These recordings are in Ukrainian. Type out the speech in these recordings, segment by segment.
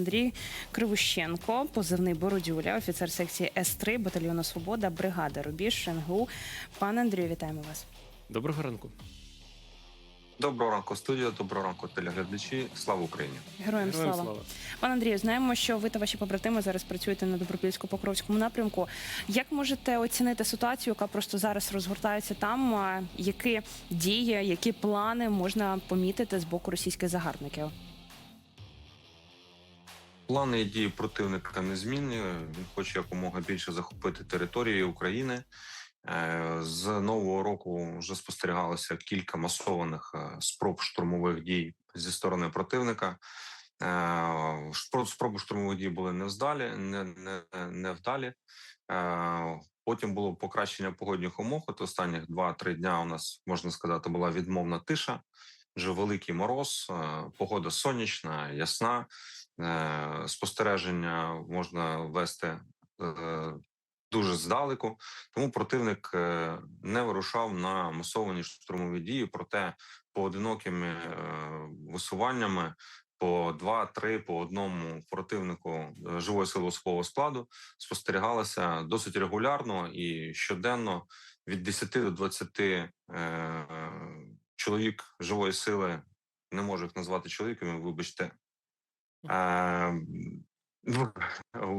Андрій Кривущенко, позивний Бородюля, офіцер секції С3 батальйону Свобода, бригада Рубіж НГУ. Пане Андрію, вітаємо вас. Доброго ранку. Доброго ранку, студія. Доброго ранку, телеглядачі. Слава Україні! Героям Героям слава. слава. Пане Андрію, знаємо, що ви та ваші побратими зараз працюєте на Добропільсько-Покровському напрямку. Як можете оцінити ситуацію, яка просто зараз розгортається там? Які дії, які плани можна помітити з боку російських загарбників? Плани і дії противника незмінні. Він хоче якомога більше захопити території України. Е, З нового року вже спостерігалося кілька масованих е, спроб штурмових дій зі сторони противника. Е, Спроби штурмових дій були невдалі, не, не, невдалі. Потім було покращення погодних умов. От останніх 2-3 дня у нас можна сказати була відмовна тиша. Вже великий мороз, погода сонячна, ясна. Е, Спостереження можна вести е, дуже здалеку. Тому противник е, не вирушав на масовані штурмові дії, проте поодинокими висуваннями по два-три по одному противнику живої сили особового складу спостерігалося досить регулярно і щоденно від 10 до 20 е, чоловік живої сили. Не можу їх назвати чоловіками, вибачте. Е,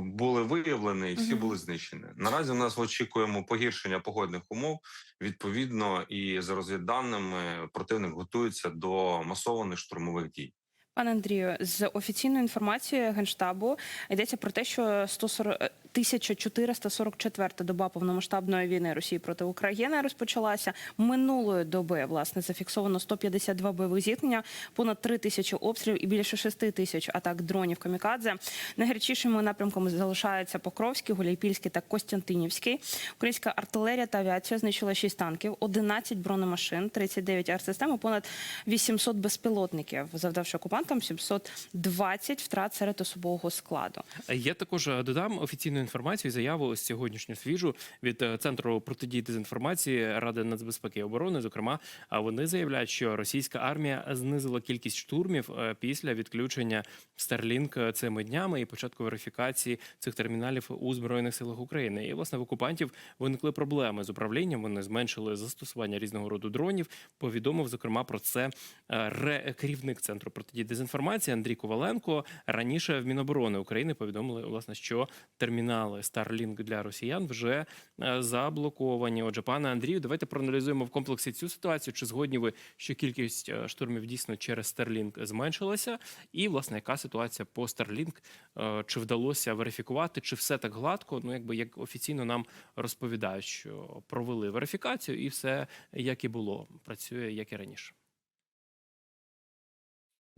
були виявлені і всі були знищені. Наразі в нас очікуємо погіршення погодних умов. Відповідно, і за розвідданими противник готується до масованих штурмових дій. Пане Андрію, з офіційної інформації генштабу йдеться про те, що 140, е, 1444 доба повномасштабної війни Росії проти України розпочалася минулої доби. Власне зафіксовано 152 бойових зіткнення, понад 3 тисячі обстрілів і більше 6 тисяч атак дронів камікадзе. Найгарячішими напрямками залишаються Покровський, Гуляйпільський та Костянтинівський. Українська артилерія та авіація знищила 6 танків, 11 бронемашин, 39 артсистем і понад 800 безпілотників, завдавши окупантам 720 втрат серед особового складу. Я також е, додам офіційну інформацію заяву сьогоднішню свіжу від е, центру протидії дезінформації Ради нацбезпеки і оборони. Зокрема, а вони заявляють, що російська армія знизила кількість штурмів е, після відключення Starlink цими днями і початку верифікації цих терміналів у збройних силах України. І власне в окупантів виникли проблеми з управлінням. Вони зменшили застосування різного роду дронів. Повідомив зокрема про це е, керівник центру протидії дезінформації Андрій Коваленко. Раніше в Міноборони України повідомили власне, що термінали Starlink для росіян вже е, заблоковані. Отже, пане Андрію, давайте проаналізуємо в комплексі цю ситуацію. Чи згодні ви, що кількість е, штурмів дійсно через Starlink зменшилася? І власне яка ситуація по Starlink? Е, Чи вдалося верифікувати, чи все так гладко? Ну якби як офіційно нам розповідають, що провели верифікацію, і все як і було, працює як і раніше.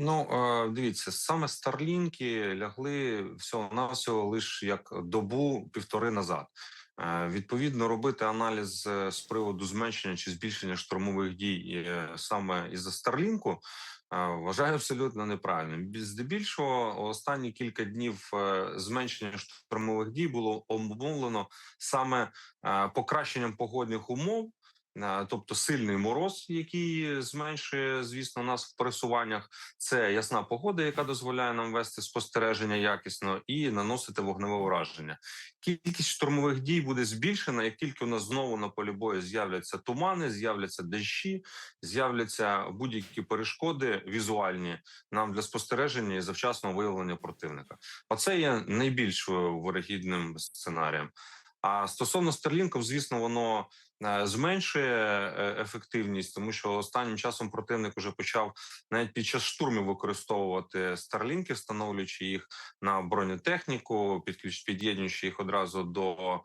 Ну дивіться, саме Старлінки лягли всього навсього лише як добу півтори назад. Е, Відповідно, робити аналіз е, з приводу зменшення чи збільшення штурмових дій е, саме із-за Старлінку е, вважаю абсолютно неправильним. Здебільшого останні кілька днів зменшення штурмових дій було обумовлено саме покращенням погодних умов. Е, Тобто сильний мороз, який зменшує, звісно, нас в пересуваннях. Це ясна погода, яка дозволяє нам вести спостереження якісно і наносити вогневе ураження. Кількість штурмових дій буде збільшена, як тільки у нас знову на полі бою з'являться тумани, з'являться дощі, з'являться будь-які перешкоди візуальні нам для спостереження і завчасного виявлення противника. Оце є найбільш вирогідним сценарієм. А стосовно Старлінків, звісно, воно е, зменшує е, ефективність, тому що останнім часом противник вже почав навіть під час штурмів використовувати старлінки, встановлюючи їх на бронетехніку, під'єднуючи їх одразу до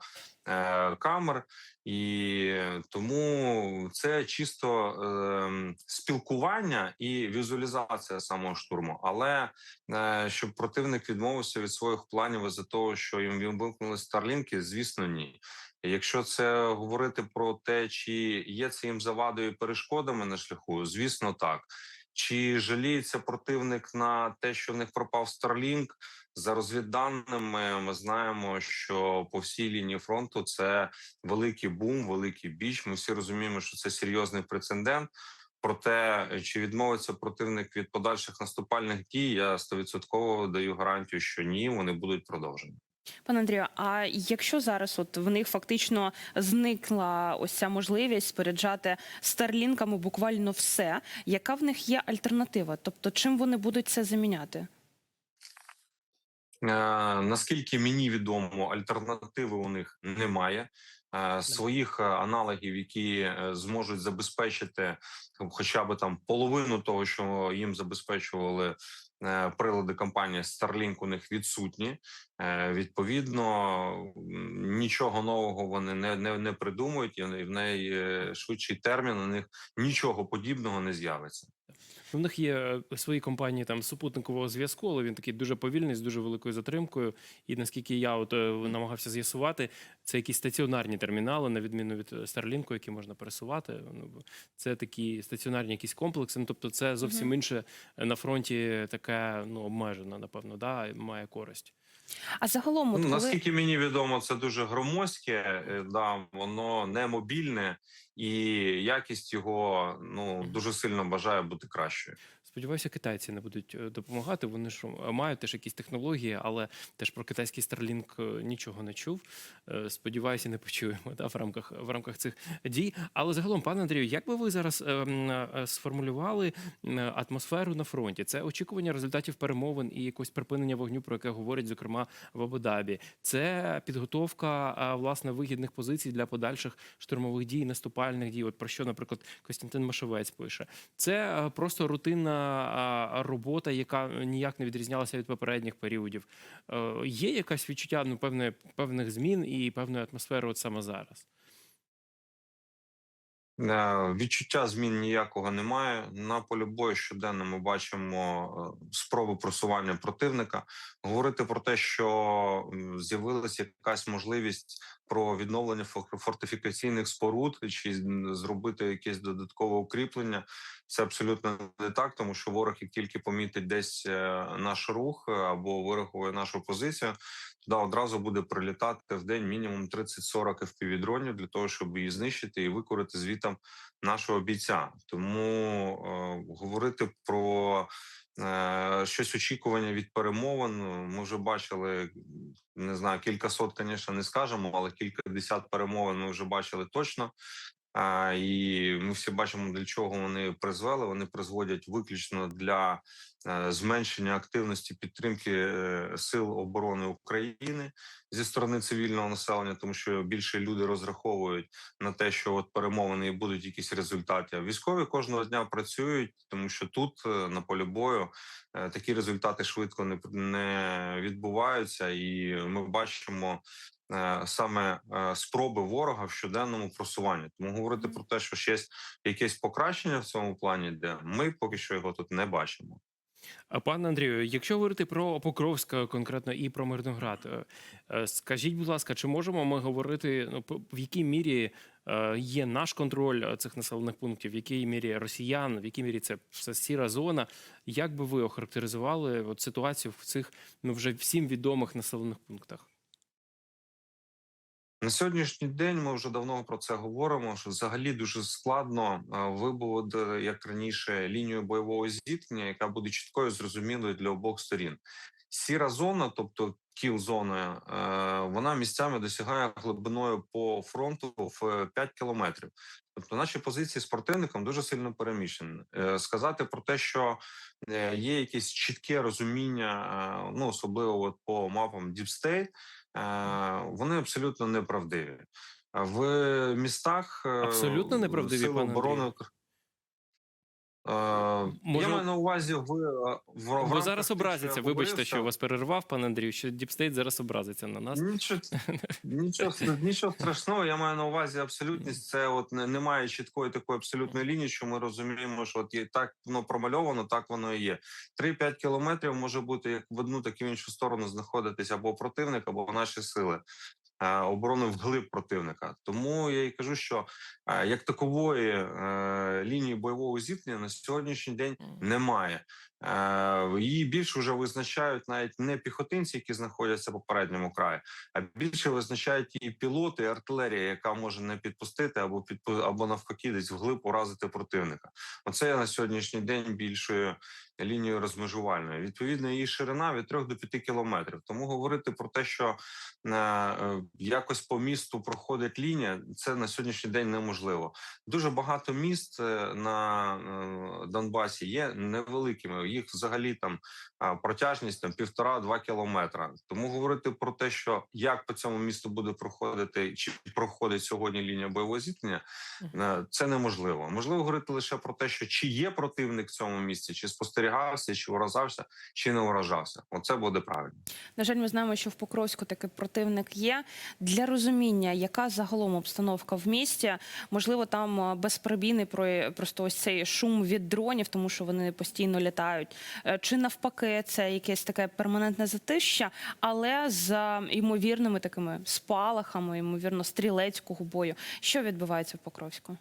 е, камер, і тому це чисто е, спілкування і візуалізація самого штурму. Але е, щоб противник відмовився від своїх планів за того, що їм вимкнули старлінки, звісно, ні. Якщо це говорити про те, чи є це їм завадою перешкодами на шляху, звісно, так. Чи жаліється противник на те, що в них пропав Starlink? За розвідданими, ми знаємо, що по всій лінії фронту це великий бум, великий біч. Ми всі розуміємо, що це серйозний прецедент. Про те, чи відмовиться противник від подальших наступальних дій, я стовідсотково даю гарантію, що ні, вони будуть продовжені. Пане Андрію, а якщо зараз от в них фактично зникла ось ця можливість споряджати старлінками буквально все, яка в них є альтернатива? Тобто, чим вони будуть це заміняти? Е, наскільки мені відомо, альтернативи у них немає. Е, Своїх е, аналогів, які зможуть забезпечити хоча б там половину того, що їм забезпечували прилади компанії Starlink, у них відсутні. Е, Відповідно, нічого нового вони не, не, не придумують, і в найшвидший термін у них нічого подібного не з'явиться. У них є е, свої компанії там супутникового зв'язку, але він такий дуже повільний, з дуже великою затримкою. І наскільки я от е, намагався з'ясувати, це якісь стаціонарні термінали, на відміну від е, Starlink, які можна пересувати. Ну, це такі стаціонарні якісь комплекси. Ну, тобто, це зовсім інше на фронті таке ну обмежено, напевно, да, має користь. А загалом, от Ну, коли... наскільки мені відомо, це дуже громоздке, е, да, воно не мобільне, і якість його ну дуже сильно бажає бути кращою. Сподіваюся, китайці не будуть е, допомагати. Вони ж е, мають теж якісь технології, але теж про китайський Starlink е, нічого не чув. Сподіваюся, не почуємо да, в рамках в рамках цих дій. Але загалом, пане Андрію, як би ви зараз сформулювали атмосферу на фронті? Це очікування результатів перемовин і якось припинення вогню, про яке говорять, зокрема в Абу-Дабі. Це підготовка власне вигідних позицій для подальших штурмових дій, наступальних дій. От про що, наприклад, Костянтин Машовець пише. Це просто рутинна робота, яка ніяк не відрізнялася від попередніх періодів. Е, Є якась відчуття ну, певне, певних змін і певної атмосфери от саме зараз. Е, Відчуття змін ніякого немає. На полі бою щоденно ми бачимо е, спроби просування противника. Говорити про те, що з'явилася якась можливість про відновлення фор- фортифікаційних споруд чи зробити якесь додаткове укріплення. Це абсолютно не так, тому що ворог, як тільки помітить десь е, наш рух або вирахує нашу позицію, туди одразу буде прилітати в день мінімум 30-40 FPV-дронів для того, щоб її знищити і викорити звітом нашого бійця. Тому е, говорити про е, щось очікування від перемовин. Ми вже бачили не знаю, кілька сот, звісно, не скажемо, але кілька десят перемовин ми вже бачили точно. А, і ми всі бачимо, для чого вони призвели. Вони призводять виключно для е, зменшення активності підтримки е, сил оборони України зі сторони цивільного населення, тому що більше люди розраховують на те, що от перемовини і будуть якісь результати. А військові кожного дня працюють, тому що тут е, на полі бою такі результати швидко не, не відбуваються, і ми бачимо. Е, Саме е, спроби ворога в щоденному просуванні, тому говорити про те, що ще є якесь покращення в цьому плані, де ми поки що його тут не бачимо. А пане Андрію, якщо говорити про Покровськ е, конкретно і про Мирноград, е, скажіть, будь ласка, чи можемо ми говорити ну, в якій мірі є наш контроль цих населених пунктів, в якій мірі росіян, в якій мірі це все сіра зона? Як би ви охарактеризували от ситуацію в цих ну вже всім відомих населених пунктах? На сьогоднішній день ми вже давно про це говоримо. Що взагалі дуже складно е, вибудувати, як раніше, лінію бойового зіткнення, яка буде чіткою зрозумілою для обох сторін. Сіра зона, тобто кіл зона, е, вона місцями досягає глибиною по фронту в 5 кілометрів. Тобто наші позиції з противником дуже сильно переміщені. Е, Сказати про те, що є якесь чітке розуміння, ну особливо от по мапам Deep вони абсолютно неправдиві. В містах е, Абсолютно неправдиві, сили оборони. Андрію? Е, Може- Я маю на увазі в, в, в рамках зараз тих, образяться. Вибачте, що вас перервав, пане Андрію. Що Діпстейт зараз образиться на нас. Нічого, нічого, нічого страшного. Я маю на увазі абсолютність. Це от немає чіткої такої абсолютної лінії, що ми розуміємо, що от є так воно промальовано, так воно і є. 3-5 кілометрів може бути як в одну, так і в іншу сторону знаходитись або противник, або наші сили. Е, Оборони вглиб противника, тому я і кажу, що е, як такової е, лінії бойового зіткнення на сьогоднішній день немає. Е, Її більше вже визначають навіть не піхотинці, які знаходяться по передньому краї, а більше визначають і пілоти, і артилерія, яка може не підпустити або підпу... або навпаки десь вглиб уразити противника. Оце на сьогоднішній день більшою лінією розмежувальною. Відповідно, її ширина від 3 до 5 кілометрів. Тому говорити про те, що е, е, якось по місту проходить лінія, це на сьогоднішній день неможливо. Дуже багато міст на Донбасі є невеликими. Їх взагалі там протяжність там півтора-два кілометра. Тому говорити про те, що як по цьому місту буде проходити чи проходить сьогодні лінія бойового зіткнення, е, це неможливо. Можливо говорити лише про те, що чи є противник в цьому місці, чи спостерігався, чи вражався, чи не вражався. Оце буде правильно. На жаль, ми знаємо, що в Покровську такий противник є. Для розуміння, яка загалом обстановка в місті, можливо, там е, безперебійний про просто ось цей шум від дронів, тому що вони постійно літають. Е, Чи навпаки, це якесь таке перманентне затища, але з ймовірними такими спалахами, ймовірно, стрілецького бою. Що відбувається в Покровську?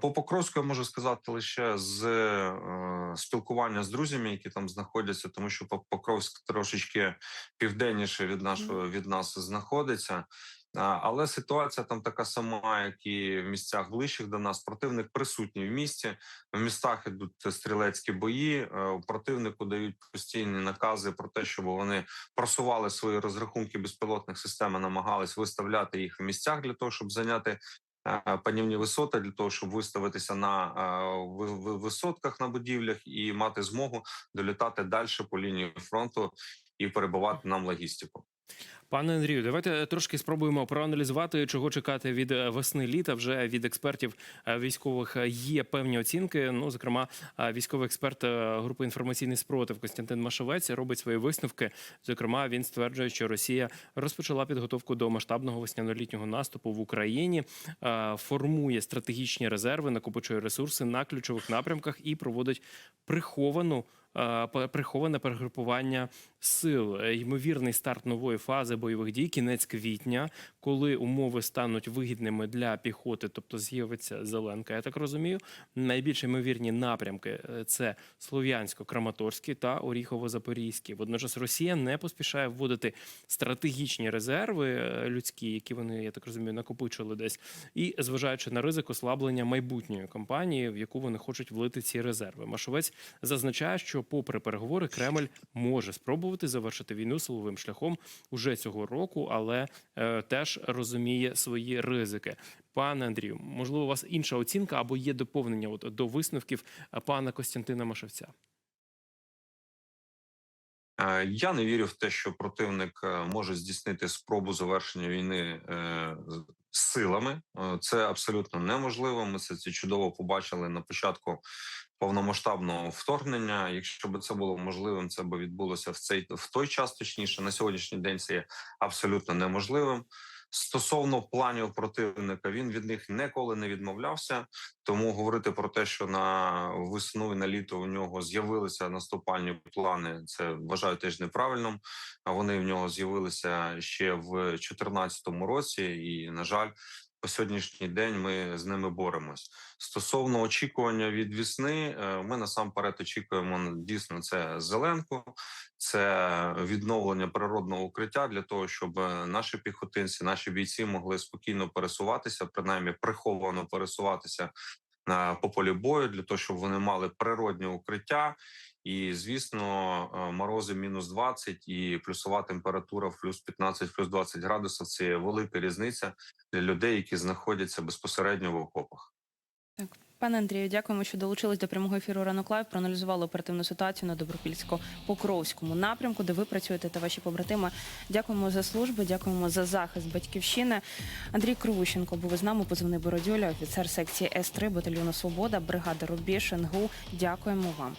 По Покровську я можу сказати лише з е, спілкування з друзями, які там знаходяться, тому що Пок- Покровськ трошечки південніше від нашого від нас знаходиться. Але ситуація там така сама, як і в місцях ближчих до нас. Противник присутній в місті. В містах ідуть стрілецькі бої. е, Противнику дають постійні накази про те, щоб вони просували свої розрахунки безпілотних систем, і намагались виставляти їх в місцях для того, щоб зайняти е, панівні висоти для того, щоб виставитися на е, ви- ви- висотках на будівлях і мати змогу долітати далі по лінії фронту і перебувати нам логістику. Пане Андрію, давайте трошки спробуємо проаналізувати, чого чекати від е, весни літа. Вже від експертів е, військових е, є певні оцінки. Ну, зокрема, військовий експерт групи інформаційний спротив Костянтин Машовець робить свої висновки. Зокрема, він стверджує, що Росія розпочала підготовку до масштабного весняно-літнього наступу в Україні, формує стратегічні резерви, накопичує ресурси на ключових напрямках і проводить приховану. Е, Приховане перегрупування сил, Е, ймовірний старт нової фази бойових дій, кінець квітня, коли умови стануть вигідними для піхоти, тобто з'явиться зеленка. Я так розумію. Найбільш ймовірні напрямки е, це Слов'янсько-Краматорський та Оріхово-Запорізький. Водночас Росія не поспішає вводити стратегічні резерви людські, які вони, я так розумію, накопичили десь, і зважаючи на ризик ослаблення майбутньої кампанії, в яку вони хочуть влити ці резерви. Машовець зазначає, що, попри переговори, Кремль може спробувати завершити війну силовим шляхом уже цього року, але е, теж розуміє свої ризики. Пане Андрію, можливо, у вас інша оцінка або є доповнення от, до висновків е, пана Костянтина Машевця. Е, Я не вірю в те, що противник е, може здійснити спробу завершення війни силами. Це абсолютно неможливо. Ми це чудово побачили на початку повномасштабного вторгнення. Якщо б це було можливим, це б відбулося в цей в той час. Точніше, на сьогоднішній день це є абсолютно неможливим. Стосовно планів противника, він від них ніколи не відмовлявся. Тому говорити про те, що на весну і на літо у нього з'явилися наступальні плани, це вважаю теж неправильним. А вони в нього з'явилися ще в 2014 році, і на жаль, по сьогоднішній день ми з ними боремось. Стосовно очікування від весни, е, ми насамперед очікуємо дійсно це зеленку, це відновлення природного укриття для того, щоб е, наші піхотинці, наші бійці могли спокійно пересуватися, принаймні приховано пересуватися на по полі бою, для того, щоб вони мали природне укриття. І звісно, е, морози мінус 20 і плюсова температура в плюс 15, плюс 20 градусів. Це велика різниця для людей, які знаходяться безпосередньо в окопах. Пане Андрію, дякуємо, що долучились до прямого ефіру ранок лайв. Проаналізували оперативну ситуацію на Добропільсько-Покровському напрямку, де ви працюєте та ваші побратими. Дякуємо за службу, дякуємо за захист батьківщини. Андрій Кровущенко був із нами, позивний Бородюля, офіцер секції С 3 батальйону Свобода, бригада Рубіж НГУ. Дякуємо вам.